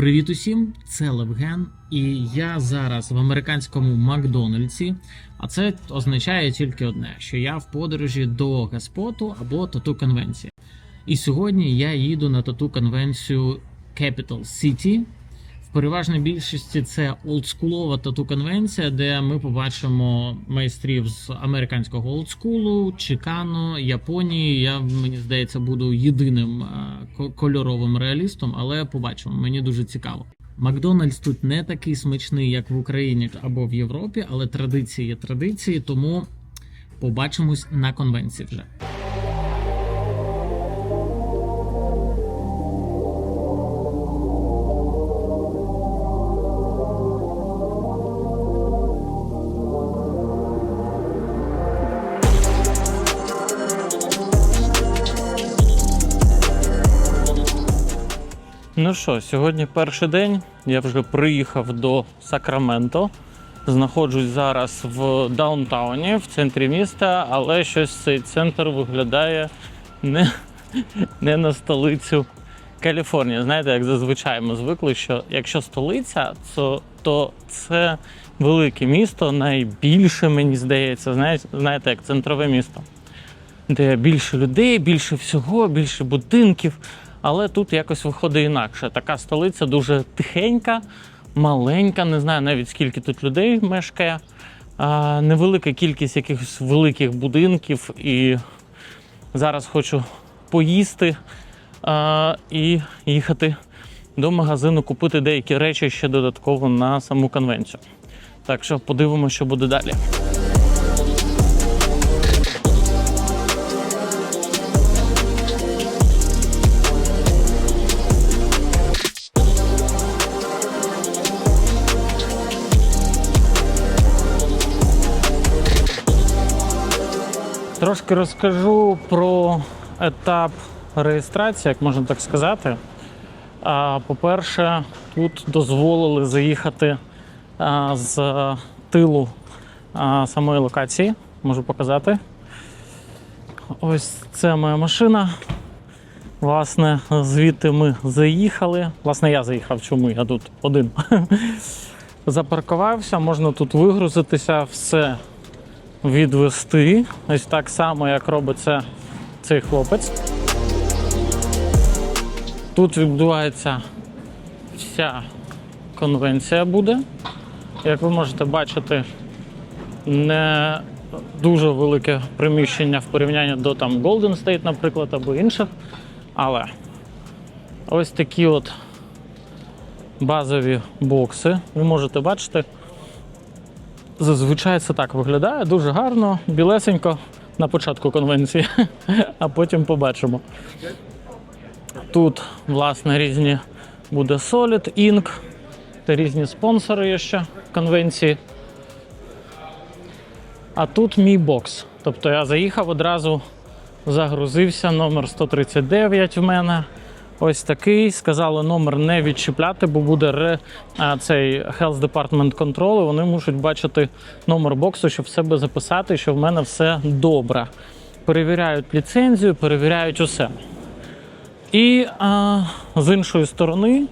Привіт усім, це Левген, і я зараз в американському Макдональдсі. А це означає тільки одне: що я в подорожі до Гаспоту або тату конвенції. І сьогодні я їду на тату конвенцію Capital City. Переважній більшості це олдскулова тату конвенція, де ми побачимо майстрів з американського олдскулу, Чикано, Японії. Я мені здається буду єдиним е, кольоровим реалістом, але побачимо. Мені дуже цікаво. Макдональдс тут не такий смачний, як в Україні або в Європі, але традиції є традиції, тому побачимось на конвенції вже. Ну що, сьогодні перший день. Я вже приїхав до Сакраменто. Знаходжусь зараз в даунтауні, в центрі міста, але щось цей центр виглядає не, не на столицю Каліфорнії. Знаєте, як зазвичай ми звикли, що якщо столиця, то, то це велике місто, найбільше, мені здається, знаєте, знаєте, як центрове місто де більше людей, більше всього, більше будинків. Але тут якось виходить інакше. Така столиця дуже тихенька, маленька, не знаю навіть скільки тут людей мешкає. Невелика кількість якихось великих будинків. І зараз хочу поїсти а, і їхати до магазину, купити деякі речі ще додатково на саму конвенцію. Так що подивимося, що буде далі. Трошки розкажу про етап реєстрації, як можна так сказати. По-перше, тут дозволили заїхати з тилу самої локації. Можу показати. Ось це моя машина. Власне, звідти ми заїхали. Власне, я заїхав, чому я тут один. Запаркувався, можна тут вигрузитися, все відвести. Ось так само, як робить це цей хлопець. Тут відбувається вся конвенція буде. Як ви можете бачити, не дуже велике приміщення в порівнянні до там Golden State, наприклад, або інших. Але ось такі от базові бокси. Ви можете бачити. Зазвичай це так виглядає дуже гарно, білесенько на початку конвенції, а потім побачимо. Тут, власне, різні буде Solid, Ink та різні спонсори є ще конвенції. А тут мій бокс. Тобто я заїхав одразу, загрузився, номер 139 в мене. Ось такий. Сказали номер не відчіпляти, бо буде ре, цей Health Department і Вони мусять бачити номер боксу, щоб в себе записати, що в мене все добре. Перевіряють ліцензію, перевіряють усе. І а, з іншої сторони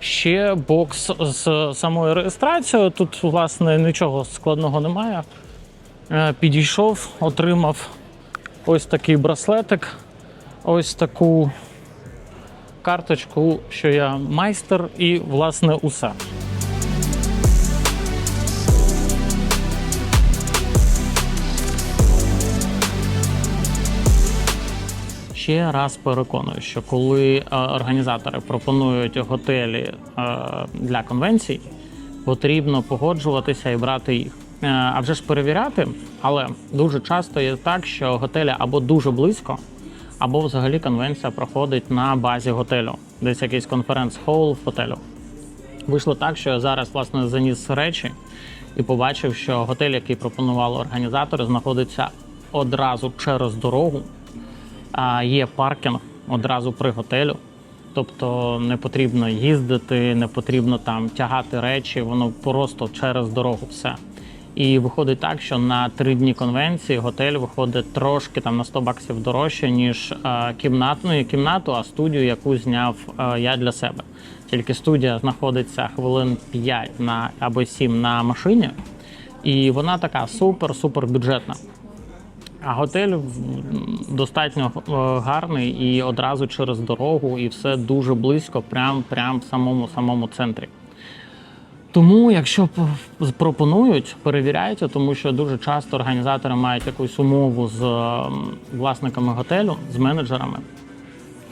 ще бокс з самою реєстрацією. Тут, власне, нічого складного немає. Е, Підійшов, отримав ось такий браслетик, ось таку карточку, що я майстер, і власне усе. Ще раз переконую, що коли е, організатори пропонують готелі е, для конвенцій, потрібно погоджуватися і брати їх. Е, А вже ж перевіряти, але дуже часто є так, що готелі або дуже близько, або взагалі конвенція проходить на базі готелю, десь якийсь конференц-холл в готелю. Вийшло так, що я зараз власне заніс речі і побачив, що готель, який пропонували організатори, знаходиться одразу через дорогу. А є паркінг одразу при готелю. Тобто не потрібно їздити, не потрібно там тягати речі, воно просто через дорогу все. І виходить так, що на три дні конвенції готель виходить трошки там на 100 баксів дорожче, ніж е, кімнату, ну, кімнату, а студію, яку зняв е, я для себе. Тільки студія знаходиться хвилин 5 на або 7 на машині, і вона така супер-супер бюджетна. А готель достатньо е, гарний і одразу через дорогу, і все дуже близько, прям, прям в самому самому центрі. Тому, якщо пропонують, перевіряйте, тому що дуже часто організатори мають якусь умову з власниками готелю, з менеджерами,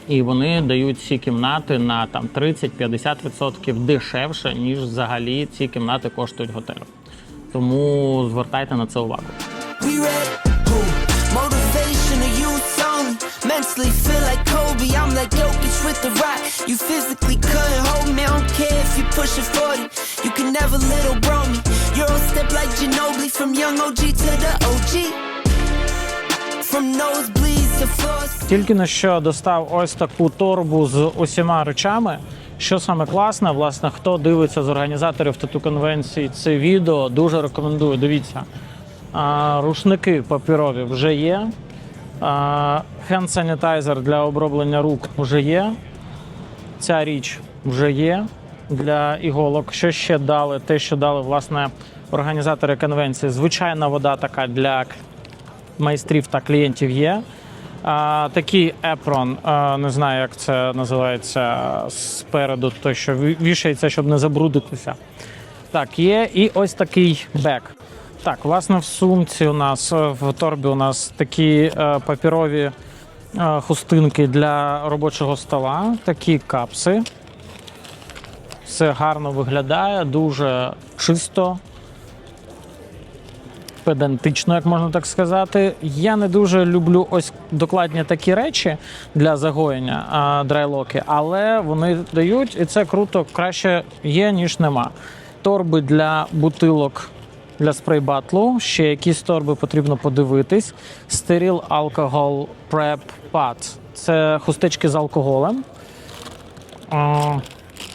і вони дають ці кімнати на там 30-50% дешевше, ніж взагалі ці кімнати коштують готелю. Тому звертайте на це увагу. Mentally feel like Kobe. I'm like Jokic with the rock. You physically couldn't care if you're pushing 40. You can never little bro me. Euro step like Ginobili from young OG to the OG. From nosebleeds to floors. Тільки на що достав ось таку торбу з усіма речами. Що саме класне, власне, хто дивиться з організаторів тату конвенції це відео, дуже рекомендую. Дивіться. А, рушники папірові вже є. Хенд-санітайзер для оброблення рук вже є. Ця річ вже є для іголок. Що ще дали? Те, що дали власне організатори конвенції. Звичайна вода така для майстрів та клієнтів є. А, такий епрон, а, не знаю, як це називається спереду, той, що вішається, щоб не забрудитися. Так, є. І ось такий бек. Так, власне, в сумці у нас е, в торбі у нас такі е, папірові е, хустинки для робочого стола, такі капси. Все гарно виглядає, дуже чисто, педантично, як можна так сказати. Я не дуже люблю ось докладні такі речі для загоєння а, драйлоки, але вони дають, і це круто, краще є, ніж нема. Торби для бутилок для спрей-батлу. Ще якісь торби потрібно подивитись. Стеріл алкоголь преп пад. Це хустечки з алкоголем.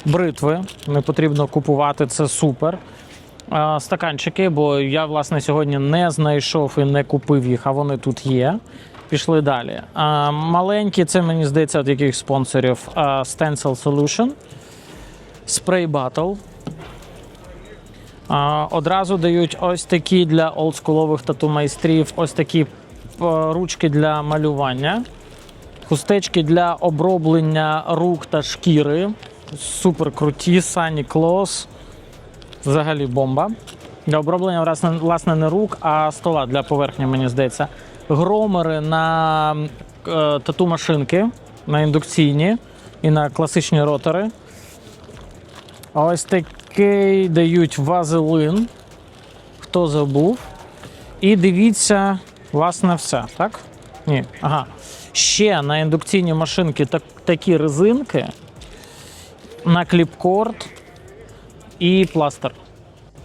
Бритви не потрібно купувати, це супер. Стаканчики, бо я власне сьогодні не знайшов і не купив їх, а вони тут є. Пішли далі. Маленькі, це мені здається від яких спонсорів Stencil Solution. Spray Battle. Одразу дають ось такі для олдскулових тату майстрів, ось такі ручки для малювання, хустечки для оброблення рук та шкіри. Супер круті, Sunny Claus. Взагалі бомба. Для оброблення власне, власне не рук, а стола для поверхні, мені здається. Громери на е, тату машинки, на індукційні і на класичні ротори. Ось такий дають вазелин. Хто забув. І дивіться, власне, все, так? Ні. Ага. Ще на індукційні машинки так, такі резинки, на кліпкорд і пластир.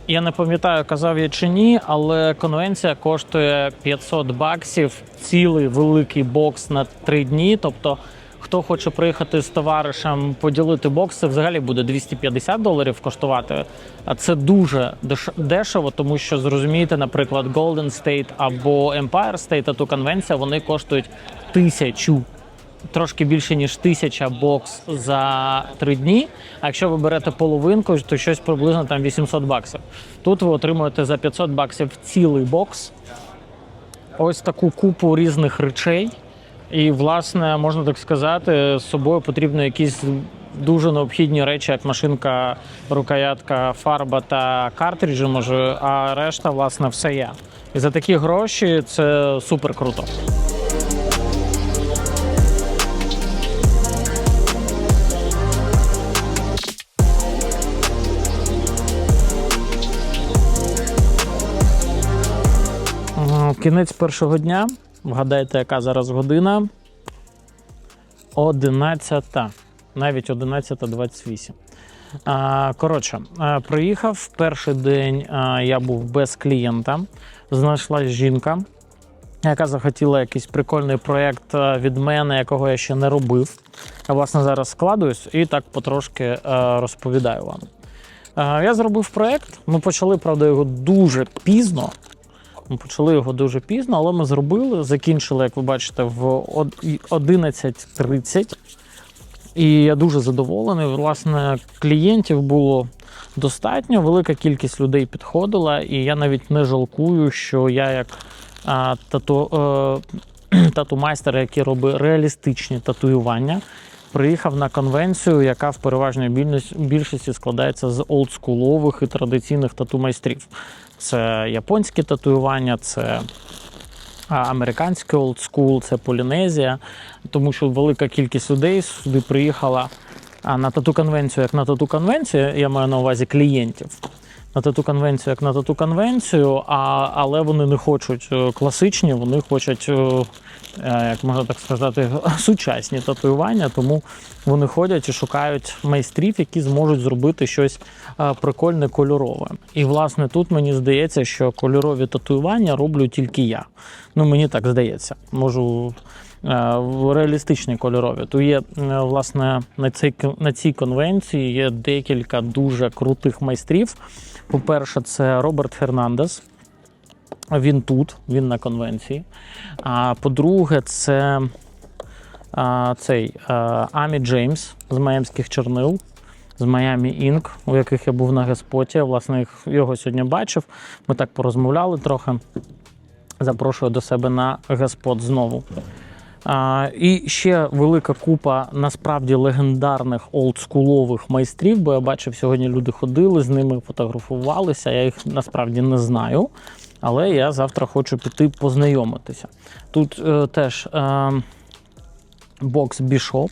Я не пам'ятаю, казав я чи ні, але конвенція коштує 500 баксів, цілий великий бокс на 3 дні. Тобто, хто хоче приїхати з товаришем поділити бокс, це взагалі буде 250 доларів коштувати. А це дуже дешево, тому що зрозумієте, наприклад, Golden State або Empire State, а тату конвенція, вони коштують тисячу трошки більше ніж тисяча бокс за три дні. А якщо ви берете половинку, то щось приблизно там 800 баксів. Тут ви отримуєте за 500 баксів цілий бокс. Ось таку купу різних речей. І, власне, можна так сказати, з собою потрібно якісь дуже необхідні речі, як машинка, рукоятка, фарба та картриджі, може, а решта, власне, все є. І за такі гроші це супер круто. Кінець першого дня. Вгадайте, яка зараз година? 11. Навіть 11.28. А, Коротше, приїхав перший день. Я був без клієнта. Знайшлась жінка, яка захотіла якийсь прикольний проєкт від мене, якого я ще не робив. Я власне зараз складуюсь і так потрошки розповідаю вам. Я зробив проект. Ми почали, правда, його дуже пізно. Ми почали його дуже пізно, але ми зробили, закінчили, як ви бачите, в 11.30. І я дуже задоволений. Власне, клієнтів було достатньо, велика кількість людей підходила, і я навіть не жалкую, що я як а, тату, е, тату-майстер, який робить реалістичні татуювання, приїхав на конвенцію, яка в переважній більшості- складається з олдскулових і традиційних тату-майстрів. Це японські татуювання, це американський олдскул, це Полінезія, тому що велика кількість людей сюди приїхала на тату конвенцію, як на тату конвенцію, я маю на увазі клієнтів. На тату конвенцію, як на тату конвенцію, а, але вони не хочуть е, класичні, вони хочуть, е, як можна так сказати, сучасні татуювання, тому вони ходять і шукають майстрів, які зможуть зробити щось е, прикольне кольорове. І власне тут мені здається, що кольорові татуювання роблю тільки я. Ну мені так здається. Можу е, реалістичні кольорові. То є е, власне на цій на цій конвенції є декілька дуже крутих майстрів. По-перше, це Роберт Фернандес. Він тут, він на конвенції. А по-друге, це а, цей Амі Джеймс з Маємських чорнил, з Miami Інк, у яких я був на Геспоті. Власне, його сьогодні бачив. Ми так порозмовляли трохи. Запрошую до себе на Геспот знову. А, і ще велика купа насправді легендарних олдскулових майстрів, бо я бачив, сьогодні люди ходили, з ними фотографувалися. Я їх насправді не знаю, але я завтра хочу піти познайомитися. Тут е, теж е, бокс Бішоп.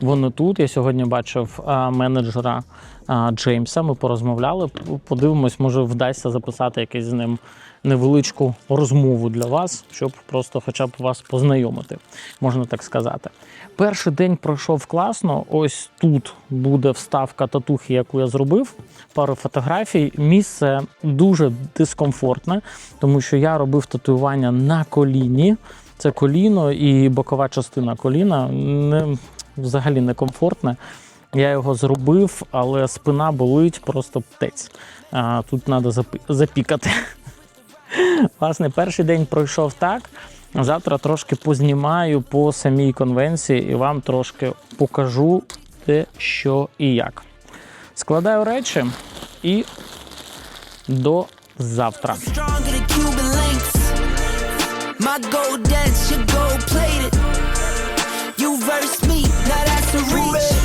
Вони тут. Я сьогодні бачив е, менеджера е, Джеймса. Ми порозмовляли. Подивимось, може вдасться записати якийсь з ним невеличку розмову для вас, щоб просто хоча б вас познайомити, можна так сказати. Перший день пройшов класно. Ось тут буде вставка татухи, яку я зробив. Пару фотографій. Місце дуже дискомфортне, тому що я робив татуювання на коліні. Це коліно і бокова частина коліна не, взагалі некомфортне. Я його зробив, але спина болить просто птець. Тут треба запікати. Власне, перший день пройшов так. Завтра трошки познімаю по самій конвенції і вам трошки покажу те, що і як. Складаю речі і до завтра. You verse me, now that's a reach.